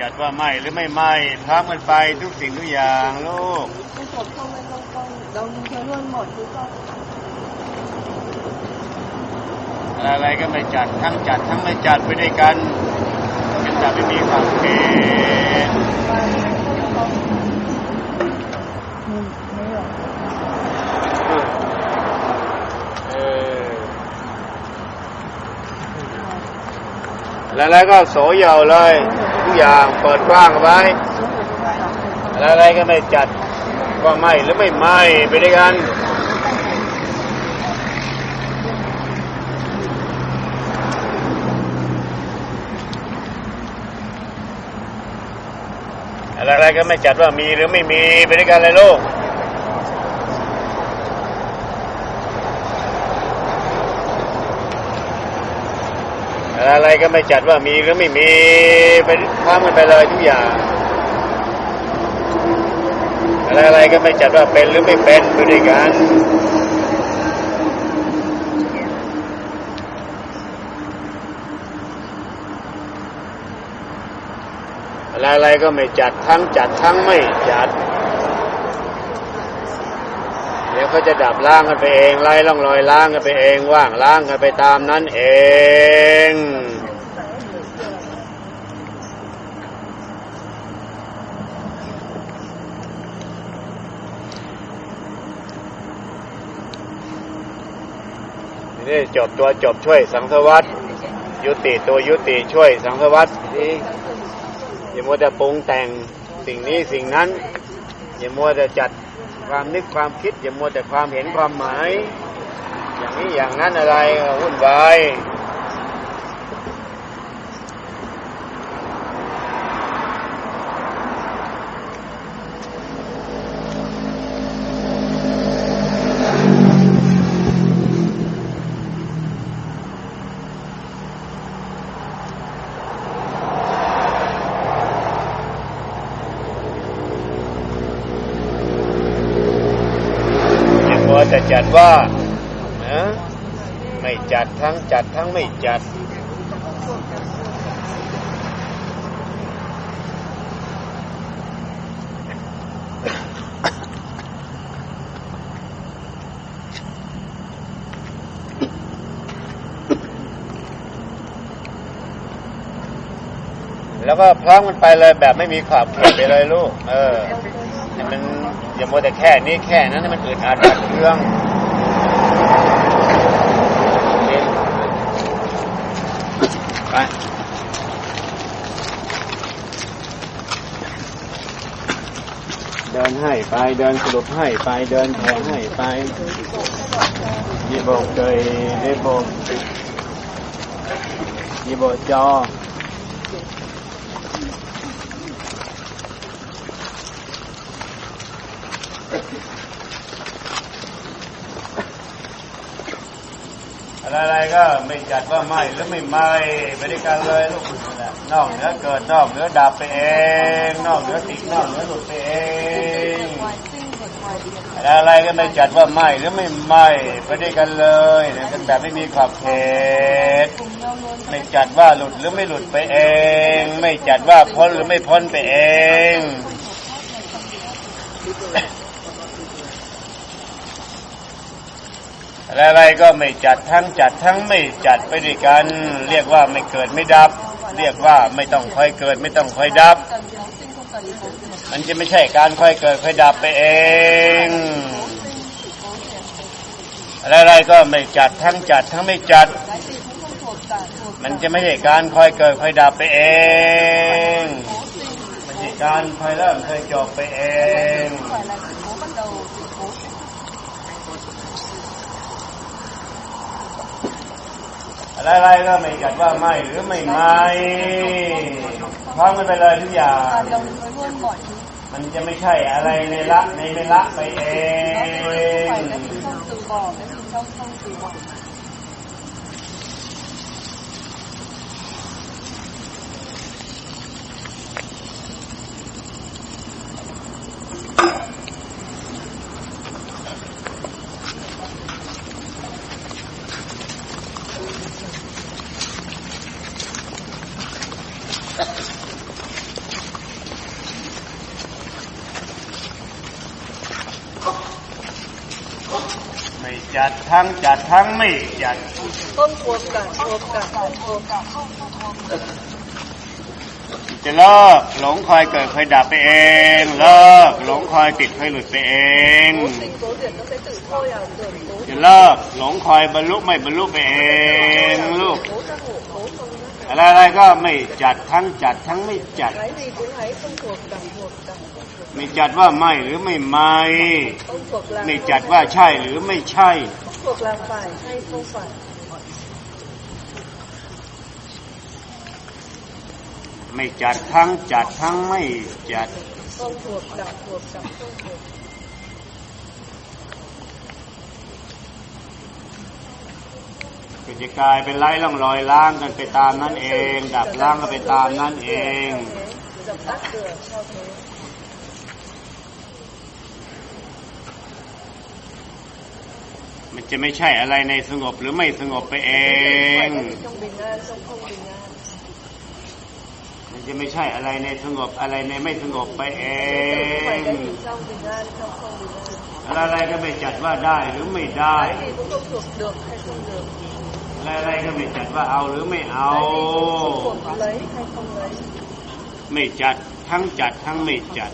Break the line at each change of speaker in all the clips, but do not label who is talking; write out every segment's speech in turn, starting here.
จัดว่าไม่หรือไม่ไม่พร้มกันไปทุกสิ่งทุกอย่างลูก
อะ
ไรก็ไม่จัดทั้งจัดทั้งไม่จัดไปด้วยกันเป็นจัดไม่มีความเกณฑ์แล้วก็โสยาวเลย อย่างเปิดกว้างไว้อะไรก็ไม่จัดก็ไม่หรือไม่ไม่ไปด้วยกันอะไรๆก็ไม่จัดว่ามีหรือไม่มีไปด้วยกันเลยลูก อะไรก็ไม่จัดว่ามีหรือไม่มีไปข้ามกันไปเลยทุกอย่าง อะไรๆก็ไม่จัดว่าเป็นหรือไม่เป็นไปด้วยกันอะไรๆก็ไม่จัดทั้งจัดทั้งไม่จัด ยวเขาจะดับล้างกันไปเองไล่ล่องรอยล้างกันไปเองว่างล้างกันไปตามนั้นเองนี่จบตัวจบช่วยสังสวัสดยุติตัวยุติช่วยสังสวัสดนี่อย่ามัวแต่ปรุงแต่งสิ่งนี้สิ่งนั้น อย่ามัวแต่จัด ความนึกความคิดอย่ามัวแต่ความเห็นความหมาย อย่างนี้อย่างนั้นอะไรวุ่นวาย วแต่จัดว่านะไม่จัดทั้งจัดทั้งไม่จัด แล้วก็พร้อมกันไปเลยแบบไม่มีขอบเขตไปเลยลูก เออมันอย่ามัวแต่แค่นี้แค่นั้นให้มันอึดอัดขัดเคืองไปเดินให้ไปเดินสรุปให้ไปเดินแผ่ให้ไปยีโบกเกยเดโบกยีโบกจอ อะไรก็ไม่จัดว่าไม่หรือไม่ไม่ไปด้วยกันเลยลูกนั่นแหละนอกเหนือเกิดนอกเหนือดับไปเอง นอกเหนือติดนอกเหนือหลุดไปเองอะไรก็ไม่จัดว่าไม่หรือไม่ไม่ไปด้วยกันเลยเนี่ยกันแบบไม่มีขอบเขตไม่จัดว่าหลุดหรือไม่หลุดไปเอง ไม่จัดว่าพ้นหรือไม่พ้นไปเอง อะไรก็ไม่จัดทั้งจัดทั้งไม่จัดไปด้วยกัน เรียกว่าไม่เกิดไม่ดับ เรียกว่าไม่ต้องค่อยเกิด ไม่ต้องค่อยดับ มันจะไม่ใช่การค่อยเกิดค่อยดับไปเองอะไรก็ไม่จัดทั้งจัดทั้งไม่จัด มันจะไม่ใช่การค่อยเกิดค่อยดับไปเองมันใช่การค่อยเริ่มค่อยจบไปเอง อะไรก็ไม่จัดว่าไม่หรือไม่ไม่พร้อมกันไปเลยทุกอย่าง
มด
มันจะไม่ใช่อะไรในละในไม่ละไปเอง
ไม่
จัดทั้งจัดทั้งไม่จัด
ต้องโวบกัน
โวบกันโวบกันจะเลิกหลงคอยเกิดคอยดับไปเองเลิกหลงคอยติดคอยหลุดไปเองจะเลิกหลงคอยบรรลุไม่บรรลุไปเองลูก อะไรอะไรก็ไม่จัดทั้งจัดทั้งไม่จัด ไม่จัดว่าไม่หรือไม่ไม่ ไม่จัดว่าใช่หรือไม่ใช่ไม่จัดทั้งจัดทั้งไม่จัด ลายเป็นไร้ร่องรอยล้างกันไปตามนั้นเอง ดับล้างกันไปตามนั้นเองมันจะไม่ใช่อะไรในสงบหรือไม่สงบไปเอง มันจะไม่ใช่อะไรในสงบอะไรในไม่สงบไปเอง อะไรก็ไม่จัดว่าได้หรือไม่ได้ อะไรก็ไม่จัดว่าเอาหรือไม่เอา ไม่จัดทั้งจัดทั้งไม่จัด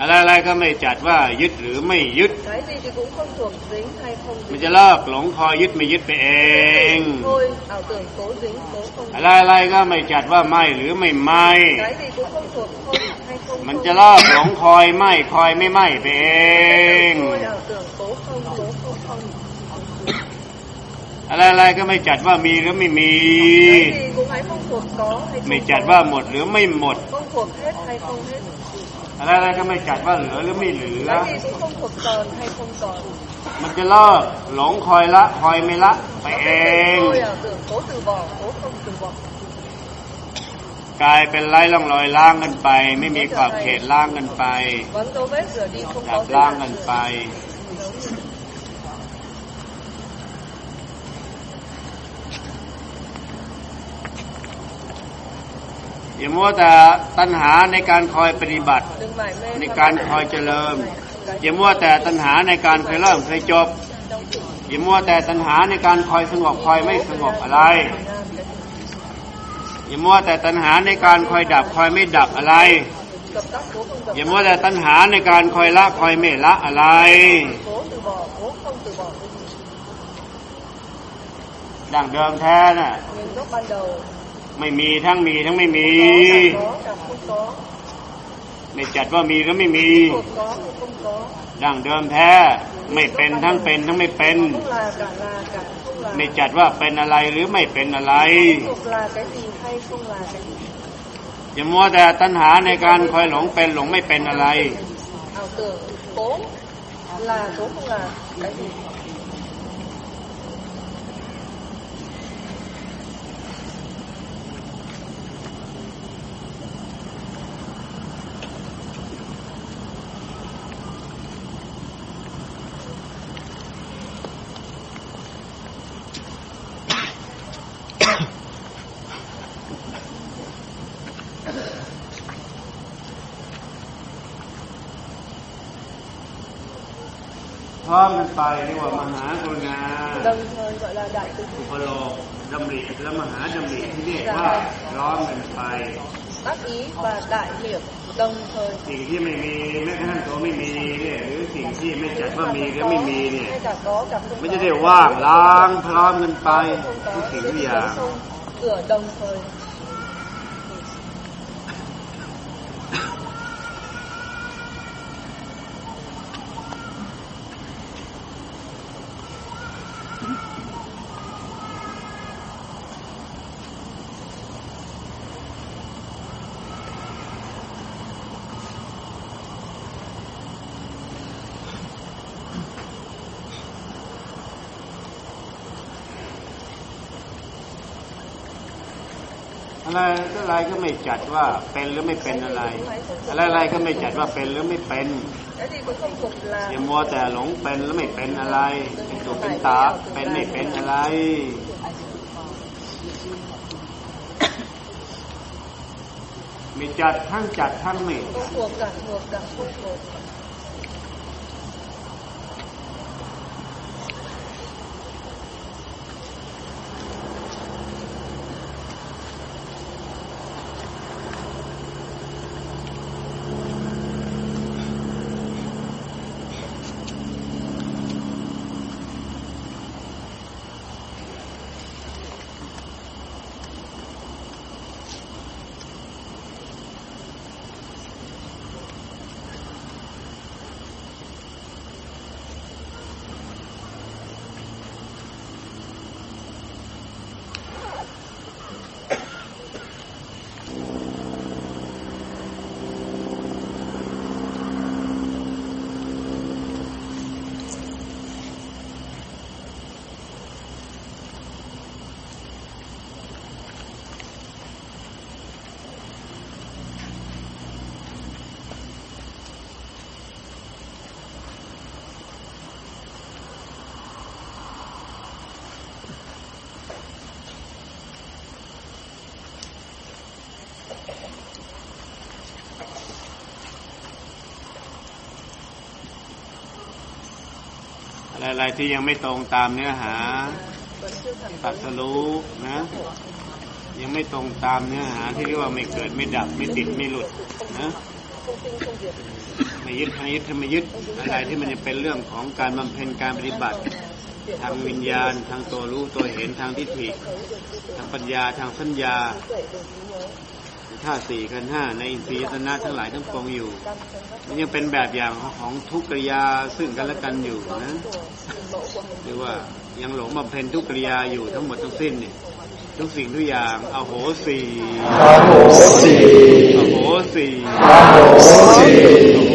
อะไร
อะไรก็ไม่จัดว่ายึดหรือไม่ยึด มันจะเลิกหลงคอยึดไม่ยึดไปเอง
อะไร
อะไรก็ไม่จัดว่าไม่หรือไม่ไม่มันจะเลิกหลงคอยไม่คอยไม่ไม่ไปเอง อะไรๆก็ไม่จัดว่ามีหรือไม่มี
cái gì cũng thấy không thuộc có hay
ไม่
không
จัด
có
ว่าหมดหรือไม่หมด
không thuộc hết hay không hết
อะไรๆก็ไม่จัดว่าเหลือหรือไม่เหลือ
cái gì cũng không thuộc còn hay không còn
มันจะเลิกหลงคอยละคอยไม่ละไป
nó
เอ
sẽ
ง
tự thôi ảo tưởng cố từ bỏ cố không từ bỏ
กลายเป็นไร้ร่องรอยล้างกันไป ไม่มีขอบเขตล้างกันไป
vẫn dấu vết rửa đi không
ดั
có
บ
giới
ล้าง
hạn
กัน
rửa
ไป อย่ามัวแต่ตัณหาในการคอยปฏิบัติ ในการคอยเจริญอย่ามัวแต่ตัณหาในการเคยเริ่มเคยจบอย่ามัวแต่ตัณหาในการคอยสงบคอยไม่สงบอะไรอย่ามัวแต่ตัณหาในการคอยดับคอยไม่ดับอะไรอย่ามัวแต่ตัณหาในการคอยละคอยไม่ละอะไรดังเดิมแท้น่ะ ไม่มีทั้งมีทั้งไม่มี ไม่จัดว่ามีหรือไม่มีดังเดิมแท้ ไม่เป็นทั้งเป็นทั้งไม่เป็น ไม่จัดว่าเป็นอะไรหรือไม่เป็นอะไรอย่ามัวแต่ตัณหาในการคอยหลงเป็นหลงไม่เป็นอะไร
ảo tưởng cố là cố không là cái gì
พร้อมกันไปเรียกว่ามหากรุณา
đồng thời gọi là đại từ
อุปโลกดำริและมหาดำริที่เรียกว่าพร้อมกันไป
tác ý và đại hiệp đồng thời
สิ่งที่ไม่มีแม้กระทั่งตัวไม่มีเนี่ยหรือสิ่งที่ไม่จัดว่ามีหรือไม่มีเนี่ย
hay cả có cả không
มัน
có
จะได้ว่างล้างพร้อมกันไป
không
ทุก
có
สิ่ง
cái
ทุก
gì
อย่าง
không cửa đồng thời
อะไรอะไรก็ไม่จัดว่าเป็นหรือไม่เป็นอะไร อะไรอะไรก็ไม่จัดว่าเป็นหรือไม่เป็นอย่ามัวแต่หลงเป็นแล้วไม่เป็นอะไร เป็นตัวเป็นตาเป็นไม่เป็นอะไรมีจัดทั้งจัดทั้งไม่ อะไรที่ยังไม่ตรงตามเนื้อหาตัดสรู้นะ ยังไม่ตรงตามเนื้อหาที่เรียกว่าไม่เกิดไม่ดับไม่ติดไม่หลุดนะไม่ยึดให้ยึดทำไมยึดอะไรที่มันจะเป็นเรื่องของการบำเพ็ญการปฏิบัติ ทางวิญญาณ ทางตัวรู้ตัวเห็นทางทิฏฐิ ทางปัญญาทางสัญญา ธาตุสี่ขันห้าในอินทรีย์ตนะทั้งหลายทั้งปวงอยู่มันยังเป็นแบบอย่างของทุกกิริยาซึ่งกันและกันอยู่นะหรือว่ายังหลงบำเพ็ญทุกกิริยาอยู่ทั้งหมดทั้งสิ้นเนี่ยทุกสิ่งทุกอย่างอโหสี
อโหสี
อโหสี
อ